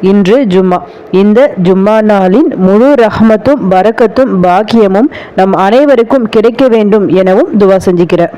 இன்று ஜும்மா. இந்த ஜும்மா நாளின் முழு ரஹமத்தும் பரக்கத்தும் பாக்கியமும் நம் அனைவருக்கும் கிடைக்க வேண்டும் எனவும் துவா செஞ்சுக்கிறேன்.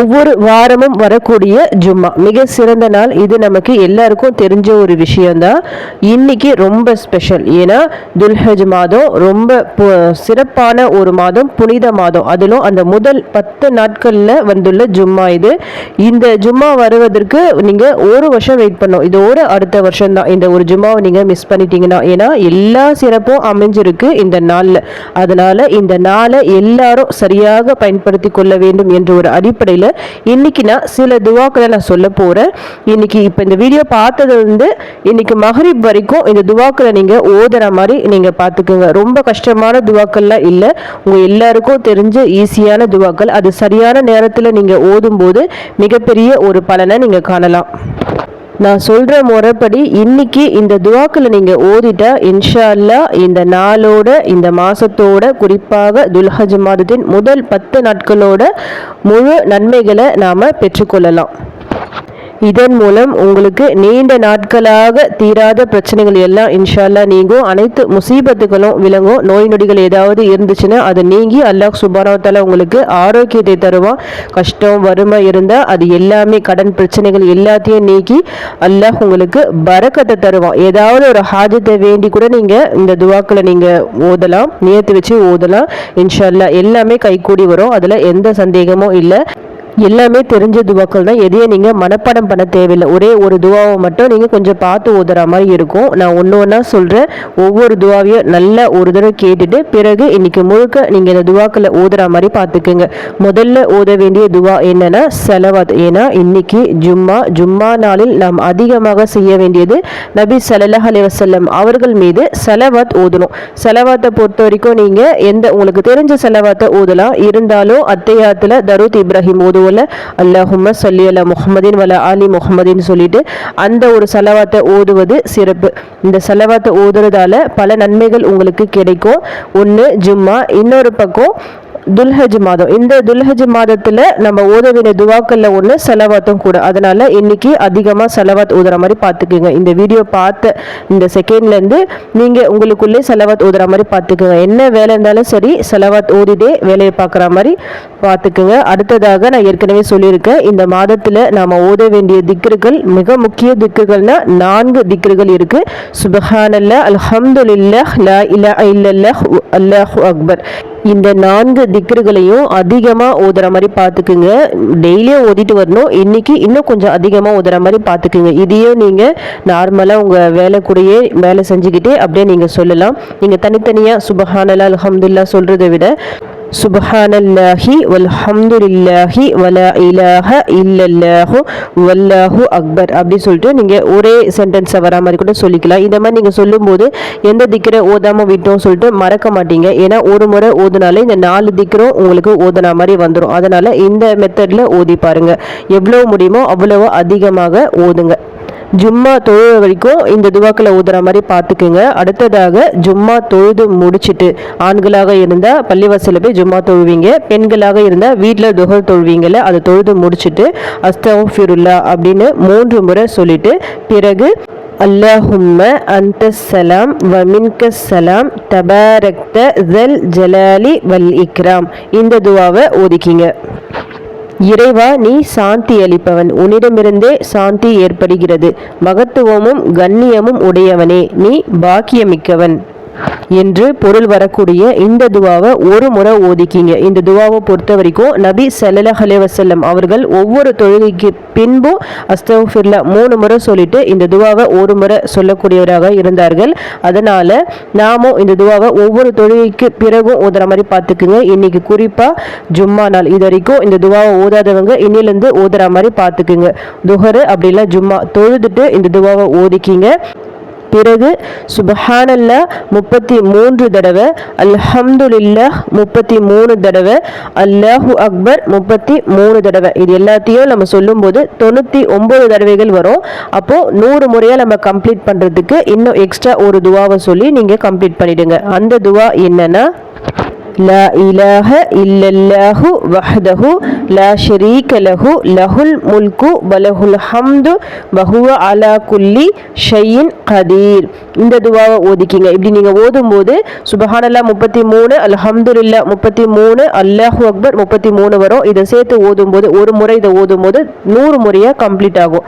ஒவ்வொரு வாரமும் வரக்கூடிய ஜும்மா. மிக சிறந்த நாள். இது நமக்கு எல்லாருக்கும் தெரிஞ்ச ஒரு விஷயம்தான். இன்னைக்கு ரொம்ப ஸ்பெஷல் ஏன்னா துல்ஹஜ் மாதம் ரொம்ப பு- சிறப்பான ஒரு மாதம் புனித மாதம். அதிலும் அந்த முதல் பத்து நாட்களில் வந்துள்ள ஜும்மா இது. இந்த ஜும்மா வருவதற்கு நீங்கள் ஒரு வருஷம் வெயிட் பண்ணோம் இதோட அடுத்த வருஷம் தான் இந்த ஒரு ஜும்மாவை நீங்கள் மிஸ் பண்ணிட்டீங்கன்னா ஏன்னா எல்லா சிறப்பும் அமைஞ்சிருக்கு இந்த நாளில். அதனால் இந்த நாளை எல்லாரும் சரியாக பயன்படுத்தி கொள்ள வேண்டும் என்ற ஒரு அடிப்படையில் இன்னைக்கு நான் சில துவாக்களை நான் சொல்ல போகிறேன் இன்னைக்கு இப்போ இந்த வீடியோ பார்த்தது வந்து இன்னைக்கு மகரிப் வரைக்கும் இந்த துவாக்களை நீங்கள் ஓதுற மாதிரி நீங்கள் பார்த்துக்குங்க. ரொம்ப கஷ்டமான துவாக்கள்லாம் இல்லை. உங்கள் எல்லாருக்கும் தெரிஞ்ச ஈஸியான துவாக்கள். அது சரியான நேரத்தில் நீங்கள் ஓதும்போது மிகப்பெரிய ஒரு பலனை நீங்கள் காணலாம். நான் சொல்கிற முறைப்படி இன்னைக்கு இந்த துவாக்களை நீங்கள் ஓதிட்டா இன்ஷா அல்லாஹ் இந்த நாளோட இந்த மாதத்தோட குறிப்பாக துல்ஹஜ் மாதத்தின் முதல் பத்து நாட்களோட முழு நன்மைகளை நாம் பெற்றுக்கொள்ளலாம். இதன் மூலம் உங்களுக்கு நீண்ட நாட்களாக தீராத பிரச்சனைகள் எல்லாம் இன்ஷால்லா நீங்கும். அனைத்து முசீபத்துகளும் விளங்கும். நோய் நொடிகள் ஏதாவது இருந்துச்சுன்னா அது நீங்கி அல்லாஹ் சுபானவத்தால உங்களுக்கு ஆரோக்கியத்தை தருவான். கஷ்டம் வறுமை இருந்தால் அது எல்லாமே கடன் பிரச்சனைகள் எல்லாத்தையும் நீக்கி அல்லாஹ் உங்களுக்கு பறக்கத்தை தருவான். ஏதாவது ஒரு ஹாஜத்தை வேண்டி கூட நீங்கள் இந்த துவாக்களை நீங்கள் ஓதலாம். நியத்து வச்சு ஓதலாம். இன்ஷால்லா எல்லாமே கைகூடி வரும். அதில் எந்த சந்தேகமும் இல்லை. எல்லாமே தெரிஞ்ச துவாக்கள் தான். எதையும் நீங்கள் மனப்பாடம் பண்ண தேவையில்லை. ஒரே ஒரு துவாவை மட்டும் நீங்கள் கொஞ்சம் பார்த்து ஓதுற மாதிரி இருக்கும். நான் ஒன்று ஒன்றா சொல்கிறேன் ஒவ்வொரு துவாவையும் நல்லா ஒரு தடவை கேட்டுட்டு பிறகு இன்னைக்கு முழுக்க நீங்கள் இந்த துவாக்களை ஓதுற மாதிரி பார்த்துக்குங்க. முதல்ல ஓத வேண்டிய துவா என்னன்னா செலவாத். ஏன்னா இன்னைக்கு ஜும்மா ஜும்மா நாளில் நாம் அதிகமாக செய்ய வேண்டியது நபி சலல்லா அலைஹி அவர்கள் மீது செலவாத் ஓதணும். செலவாத்தை பொறுத்த வரைக்கும் நீங்கள் எந்த உங்களுக்கு தெரிஞ்ச செலவாத்தை ஓதலாம். இருந்தாலும் அத்தையாத்தில் தரூத் இப்ராஹிம் ஓதுவோம்ல அல்லாஹும்ம சொல்லி அலா முஹம்மதின் வல ஆலி முகமதின்னு சொல்லிட்டு அந்த ஒரு செலவாத்தை ஓதுவது சிறப்பு. இந்த செலவாத்தை ஓதுறதால பல நன்மைகள் உங்களுக்கு கிடைக்கும். ஒன்று ஜும்மா. இன்னொரு பக்கம் துல்ஹஜ் மாதம். இந்த துல்ஹஜ் மாதத்துல நம்ம ஓத வேண்டிய துவாக்கள்ல ஒன்று செலவாத்தும் கூட. அதனால இன்னைக்கு அதிகமா செலவாத் ஓதுற மாதிரி பார்த்துக்குங்க. இந்த வீடியோ பார்த்த இந்த செகண்ட்ல இருந்து நீங்க உங்களுக்குள்ளே செலவாத் ஓதுற மாதிரி பார்த்துக்குங்க. என்ன வேலை இருந்தாலும் சரி செலவாத் ஓதிட்டே வேலையை பார்க்குற மாதிரி பார்த்துக்குங்க. அடுத்ததாக நான் ஏற்கனவே சொல்லியிருக்கேன் இந்த மாதத்தில் நாம் ஓத வேண்டிய திக்ருகள் மிக முக்கிய திக்ருகள்னா நான்கு திக்ருகள் இருக்கு. சுபஹானல்லா அல்ஹம்துலில்லாஹ் லா இலா இல்லல்லஹ் அல்லாஹ் அக்பர். இந்த நான்கு திக்ருகளையும் அதிகமாக ஓதுற மாதிரி பார்த்துக்குங்க டெய்லியும் ஓதிட்டு வரணும். இன்னைக்கு இன்னும் கொஞ்சம் அதிகமாக ஓதுற மாதிரி பார்த்துக்குங்க இதையே நீங்கள் நார்மலாக உங்கள் வேலை கூடயே வேலை செஞ்சுக்கிட்டே அப்படியே நீங்கள் சொல்லலாம். நீங்கள் தனித்தனியாக சுபஹானல்லா அலமதுல்லா சொல்கிறத விட சுபஹானல்லாஹி வல்ஹம்துலில்லாஹி வலா இலாஹ இல்லல்லாஹு வல்லாஹு அக்பர் அப்படி சொல்லிட்டு நீங்கள் ஒரே சென்டென்ஸை வரா மாதிரி கூட சொல்லிக்கலாம். இந்த மாதிரி நீங்கள் சொல்லும்போது எந்த திக்கரை ஓதாமல் விட்டோம் சொல்லிட்டு மறக்க மாட்டீங்க. ஏன்னா ஒரு முறை ஓதுனாலே இந்த நாலு திக்கரும் உங்களுக்கு ஓதுன மாதிரி வந்துடும் அதனால் இந்த மெத்தடில் ஓதி பாருங்க. எவ்வளோ முடியுமோ அவ்வளோ அதிகமாக ஓதுங்க. ஜும்மா தொழுவ வரைக்கும் இந்த துவாக்களை ஊதுற மாதிரி பார்த்துக்குங்க. அடுத்ததாக ஜும்மா தொழுது முடிச்சுட்டு ஆண்களாக இருந்தால் பள்ளிவாசலில் போய் ஜும்மா தொழுவீங்க. பெண்களாக இருந்தால் வீட்டில் துகர் தொழுவீங்கல்ல அதை தொழுது முடிச்சிட்டு அஸ்தஃபிருல்லா அப்படின்னு மூன்று முறை சொல்லிட்டு பிறகு அல்லாஹும்ம அந்த சலாம் வமின்க சலாம் தபாரக்த ஜல் ஜலாலி வல் இக்ராம். இந்த துவாவை ஒதுக்கிங்க இறைவா நீ சாந்தி அளிப்பவன். உன்னிடமிருந்தே சாந்தி ஏற்படுகிறது. மகத்துவமும் கண்ணியமும் உடையவனே. நீ பாக்கியமிக்கவன். என்று பொருள் வரக்கூடிய இந்த துவாவை ஒரு முறை ஓதிக்கிங்க. இந்த துவாவை பொறுத்த வரைக்கும் நபி ஸல்லல்லாஹு அலைஹி அவர்கள் ஒவ்வொரு தொழுகைக்கு பின்பும் அஸ்தஃபிர்லா மூணு முறை சொல்லிட்டு இந்த துவாவை ஒரு முறை சொல்லக்கூடியவராக இருந்தார்கள். அதனால் நாமும் இந்த துவாவை ஒவ்வொரு தொழுகைக்கு பிறகும் ஓதுற மாதிரி பார்த்துக்குங்க. இன்னைக்கு குறிப்பாக ஜும்மா நாள். இது வரைக்கும் இந்த துவாவை ஓதாதவங்க இன்னிலேருந்து ஓதுற மாதிரி பார்த்துக்குங்க. துஹரு அப்படிலாம் ஜும்மா தொழுதுட்டு இந்த துவாவை ஓதிக்கிங்க. பிறகு சுபஹானல்லா முப்பத்தி மூன்று தடவை அல்ஹம்துலில்லா முப்பத்தி மூணு தடவை அல்லாஹு அக்பர் முப்பத்தி மூணு தடவை. இது எல்லாத்தையும் நம்ம சொல்லும்போது தொண்ணூற்றி ஒம்பது தடவைகள் வரும். அப்போது நூறு முறையாக நம்ம கம்ப்ளீட் பண்ணுறதுக்கு இன்னும் எக்ஸ்ட்ரா ஒரு துவாவை சொல்லி நீங்கள் கம்ப்ளீட் பண்ணிவிடுங்க அந்த துவா என்னென்னா لا إله இல்லல்லாஹு الله லா لا شريك லஹுல் முல்கு الملك ஹம்து الحمد அலா குல்லி كل شيء இந்த துவாவை ஓதிக்கிங்க. இப்படி நீங்கள் ஓதும்போது சுபஹானல்லா முப்பத்தி மூணு அல்ஹம்துல்லா முப்பத்தி மூணு அல்லாஹூ அக்பர் முப்பத்தி மூணு வரும். இதை சேர்த்து ஓதும்போது ஒரு முறை இதை ஓதும்போது நூறு முறையாக கம்ப்ளீட் ஆகும்.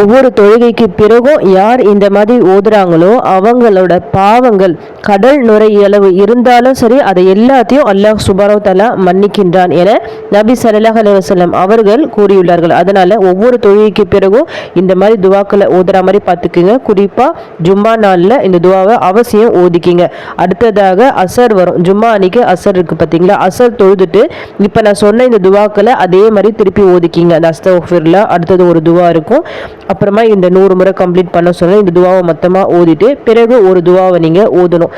ஒவ்வொரு தொழுகைக்கு பிறகும் யார் இந்த மாதிரி ஓதுறாங்களோ அவங்களோட பாவங்கள் கடல் நுரையளவு இருந்தாலும் சரி அதை எல்லாம் எல்லாத்தையும் அல்லாஹ் சுபாரோ தலா மன்னிக்கின்றான் என நபி சல்லாஹ் அலைவசல்லம் அவர்கள் கூறியுள்ளார்கள். அதனால ஒவ்வொரு தொழுகைக்கு பிறகும் இந்த மாதிரி துவாக்களை ஓதுற மாதிரி பார்த்துக்குங்க. குறிப்பாக ஜும்மா நாளில் இந்த துவாவை அவசியம் ஓதிக்கிங்க. அடுத்ததாக அசர் வரும். ஜும்மா அன்னைக்கு அசர் இருக்கு பார்த்தீங்களா? அசர் தொழுதுட்டு இப்போ நான் சொன்ன இந்த துவாக்களை அதே மாதிரி திருப்பி ஓதிக்கிங்க. அந்த அஸ்தஃபிரில் அடுத்தது ஒரு துவா இருக்கும். அப்புறமா இந்த நூறு முறை கம்ப்ளீட் பண்ண சொன்னால் இந்த துவாவை மொத்தமாக ஓதிட்டு பிறகு ஒரு துவாவை நீங்கள் ஓதணும்.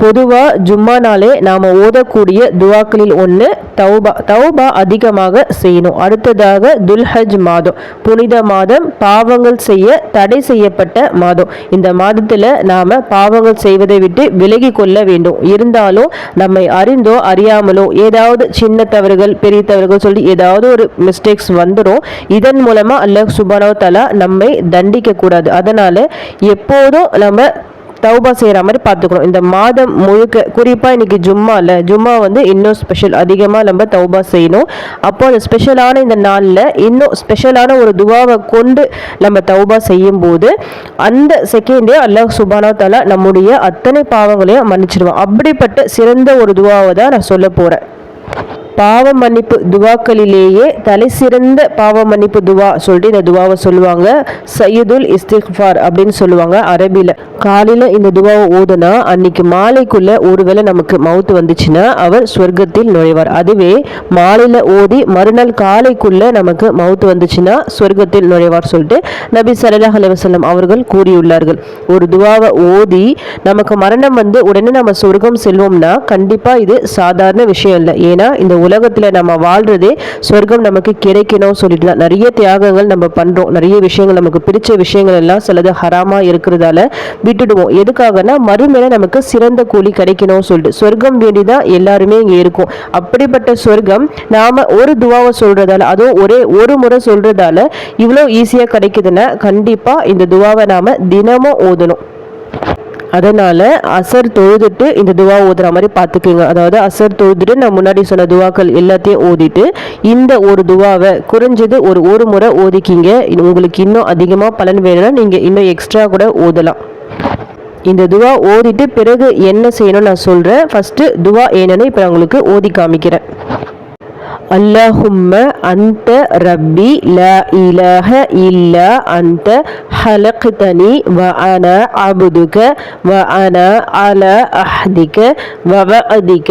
பொதுவாக ஜும்மா நாளே நாம் ஓதக்கூடிய துவாக்களில் ஒன்று தௌபா தௌபா அதிகமாக செய்யணும். அடுத்ததாக துல்ஹஜ் மாதம். புனித மாதம் பாவங்கள் செய்ய தடை செய்யப்பட்ட மாதம். இந்த மாதத்தில் நாம் பாவங்கள் செய்வதை விட்டு விலகி கொள்ள வேண்டும். இருந்தாலும் நம்மை அறிந்தோ அறியாமலோ ஏதாவது சின்ன தவறுகள் பெரிய தவறுகள் சொல்லி ஏதாவது ஒரு மிஸ்டேக்ஸ் வந்துடும் இதன் மூலமாக அல்லாஹ் சுபானோ தலா நம்மை தண்டிக்க கூடாது. அதனால் எப்போதும் நம்ம தௌபா செய்கிற மாதிரி பார்த்துக்கணும். இந்த மாதம் முழுக்க குறிப்பாக இன்றைக்கி ஜும்மா இல்லை ஜும்மா வந்து இன்னும் ஸ்பெஷல் அதிகமாக நம்ம தௌபா செய்யணும். அப்போ அந்த ஸ்பெஷலான இந்த நாளில் இன்னும் ஸ்பெஷலான ஒரு துவாவை கொண்டு நம்ம தௌபா செய்யும்போது அந்த செகண்டே அல்லாஹ் சுபானா தலா நம்முடைய அத்தனை பாவங்களையும் மன்னிச்சிடுவோம் அப்படிப்பட்ட சிறந்த ஒரு துவாவை தான் நான் சொல்ல போகிறேன் பாவ மன்னிப்பு துவாக்களிலேயே தலை சிறந்த பாவ மன்னிப்பு துவா சொல்லிட்டு இந்த துவாவை சொல்லுவாங்க. சையதுல் இஸ்திஃபார் அப்படின்னு சொல்லுவாங்க அரபியில் காலையில் இந்த துவாவை ஓதுனா அன்னைக்கு மாலைக்குள்ள ஒருவேளை நமக்கு மவுத்து வந்துச்சுன்னா அவர் சொர்க்கத்தில் நுழைவார். அதுவே மாலையில் ஓதி மறுநாள் காலைக்குள்ள நமக்கு மவுத்து வந்துச்சுன்னா சொர்க்கத்தில் நுழைவார் சொல்லிட்டு நபி சல்லாஹ் அலுவலம் அவர்கள் கூறியுள்ளார்கள். ஒரு துவாவை ஓதி நமக்கு மரணம் வந்து உடனே நம்ம சொர்க்கம் செல்வோம்னா கண்டிப்பாக இது சாதாரண விஷயம் இல்லை. ஏன்னா இந்த உலகத்தில் நம்ம வாழ்றதே சொர்க்கம் நமக்கு கிடைக்கணும் சொல்லிட்டு தான் நிறைய தியாகங்கள் நம்ம பண்ணுறோம் நிறைய விஷயங்கள் நமக்கு பிடிச்ச விஷயங்கள் எல்லாம் சிலது ஹராமாக இருக்கிறதால விட்டுடுவோம். எதுக்காகனா மறுமையில நமக்கு சிறந்த கூலி கிடைக்கணும் சொல்லிட்டு. சொர்க்கம் வேண்டிதான் எல்லாருமே இங்கே இருக்கும். அப்படிப்பட்ட சொர்க்கம் நாம ஒரு துவாவை சொல்றதால அதுவும் ஒரே ஒரு முறை சொல்றதால இவ்வளோ ஈஸியாக கிடைக்குதுன்னா கண்டிப்பாக இந்த துவாவை நாம தினமும் ஓதணும். அதனால் அசர் தொழுதுட்டு இந்த துவா ஓதுற மாதிரி பார்த்துக்குங்க அதாவது அசர் தொழுதுட்டு நான் முன்னாடி சொன்ன துவாக்கள் எல்லாத்தையும் ஓதிட்டு இந்த ஒரு துவாவை குறைஞ்சது ஒரு ஒரு முறை ஓதிக்கிங்க. உங்களுக்கு இன்னும் அதிகமாக பலன் வேணும்னா நீங்கள் இன்னும் எக்ஸ்ட்ரா கூட ஓதலாம். இந்த துவா ஓதிட்டு பிறகு என்ன செய்யணும்னு நான் சொல்கிறேன் ஃபஸ்ட்டு துவா என்னன்னு இப்போ நான் உங்களுக்கு ஓதி காமிக்கிறேன். அல்லாஹும்ம அந்த ரப்பி ல இலஹ இல்ல அந்த ஹலக்தனி வ அன அபுதுக வ அன அல அஹ்திக வவ அதிக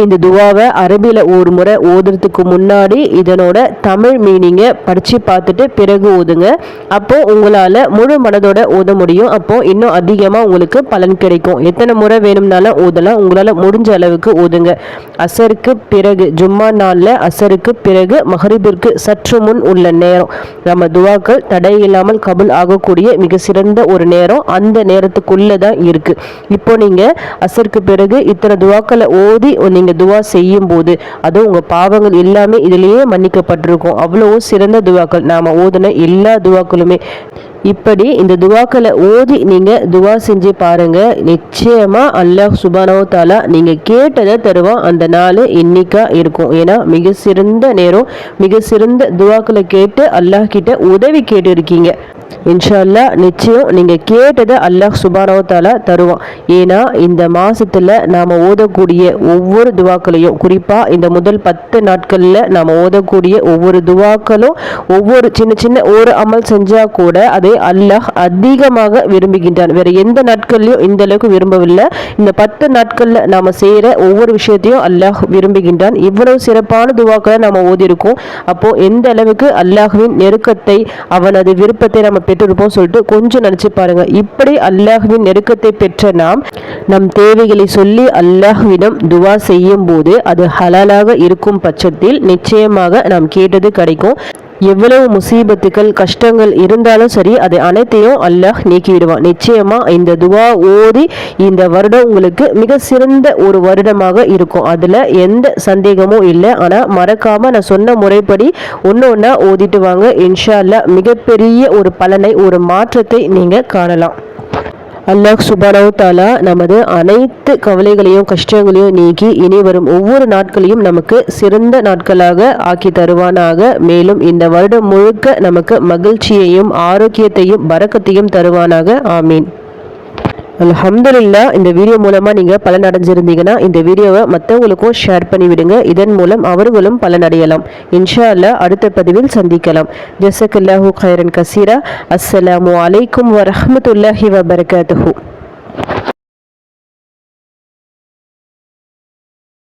இந்த துவாவை அரபியில் ஒரு முறை ஓதுறதுக்கு முன்னாடி இதனோட தமிழ் மீனிங்கை படித்து பார்த்துட்டு பிறகு ஓதுங்க. அப்போது உங்களால் முழு மனதோட ஓத முடியும். அப்போது இன்னும் அதிகமாக உங்களுக்கு பலன் கிடைக்கும். எத்தனை முறை வேணும்னாலும் ஓதலாம். உங்களால் முடிஞ்ச அளவுக்கு ஓதுங்க. அசருக்கு பிறகு ஜும்மா நாளில் அசருக்கு பிறகு மஹரிபிற்கு சற்று முன் உள்ள நேரம். நம்ம துவாக்கள் தடை இல்லாமல் கபுல் ஆகக்கூடிய மிக சிறந்த ஒரு நேரம். அந்த நேரத்துக்குள்ளே தான் இருக்குது இப்போ நீங்கள் அசருக்கு பிறகு இத்தனை துவாக்களை ஓதி நீங்கள் நீங்கள் துவா செய்யும் போது அதுவும் உங்கள் பாவங்கள் எல்லாமே இதிலேயே மன்னிக்கப்பட்டிருக்கும். அவ்வளோ சிறந்த துவாக்கள். நாம் ஓதுன எல்லா துவாக்களுமே. இப்படி இந்த துவாக்களை ஓதி நீங்கள் துவா செஞ்சு பாருங்கள் நிச்சயமாக அல்லாஹ் சுபானோ தாலா நீங்கள் கேட்டதை தருவான் அந்த நாள் இன்னைக்கா இருக்கும். ஏன்னா மிக சிறந்த நேரம் மிக சிறந்த துவாக்களை கேட்டு அல்லாஹ் கிட்ட உதவி கேட்டு இருக்கீங்க இன்ஷா அல்லாஹ் நிச்சயம் நீங்கள் கேட்டதை அல்லாஹ் சுபானோ தருவான். ஏன்னா இந்த மாதத்தில் நாம் ஓதக்கூடிய ஒவ்வொரு துவாக்களையும் குறிப்பாக இந்த முதல் பத்து நாட்களில் நாம் ஓதக்கூடிய ஒவ்வொரு துவாக்களும் ஒவ்வொரு சின்ன சின்ன ஒரு அமல் செஞ்சால் கூட அதை அல்லாஹ் அதிகமாக விரும்புகின்றான். வேறு எந்த நாட்கள்லையும் இந்த அளவுக்கு விரும்பவில்லை. இந்த பத்து நாட்களில் நாம் செய்கிற ஒவ்வொரு விஷயத்தையும் அல்லாஹ் விரும்புகின்றான். இவ்வளவு சிறப்பான துவாக்களை நாம் ஓதியிருக்கோம். அப்போது எந்த அளவுக்கு அல்லாஹுவின் நெருக்கத்தை அவனது விருப்பத்தை நம்ம பெற்றிருப்போம் சொல்லிட்டு கொஞ்சம் நினைச்சு பாருங்க. இப்படி அல்லாஹுவின் நெருக்கத்தை பெற்ற நாம் நம் தேவைகளை சொல்லி அல்லாஹுவிடம் துவா செய்யும் போது அது ஹலாலாக இருக்கும் பட்சத்தில் நிச்சயமாக நாம் கேட்டது கிடைக்கும். எவ்வளவு முசீபத்துக்கள் கஷ்டங்கள் இருந்தாலும் சரி அதை அனைத்தையும் அல்லாஹ் நீக்கிவிடுவான். நிச்சயமா இந்த துவா ஓதி இந்த வருடம் உங்களுக்கு மிக சிறந்த ஒரு வருடமாக இருக்கும். அதுல எந்த சந்தேகமும் இல்லை. ஆனா மறக்காம நான் சொன்ன முறைப்படி ஒன்று ஒன்றா ஓதிட்டு வாங்க. இன்ஷா அல்லா மிகப்பெரிய ஒரு பலனை ஒரு மாற்றத்தை நீங்க காணலாம். அல்லாஹ் சுபானவு தாலா நமது அனைத்து கவலைகளையும் கஷ்டங்களையும் நீக்கி இனி வரும் ஒவ்வொரு நாட்களையும் நமக்கு சிறந்த நாட்களாக ஆக்கி தருவானாக. மேலும் இந்த வருடம் முழுக்க நமக்கு மகிழ்ச்சியையும் ஆரோக்கியத்தையும் பறக்கத்தையும் தருவானாக. ஆமீன். அலமதுல்லா இந்த வீடியோ மூலமாக நீங்கள் பலன் அடைஞ்சிருந்தீங்கன்னா இந்த வீடியோவை மற்றவங்களுக்கும் ஷேர் பண்ணிவிடுங்க. இதன் மூலம் அவர்களும் பலனடையலாம். இன்ஷா அல்லா அடுத்த பதிவில் சந்திக்கலாம். ஜசக்கல்லாஹூ கைரன் கசீரா. அஸ்ஸலாமு அலைக்கும் வரஹ்மத்துல்லாஹி வபரகாத்துஹூ.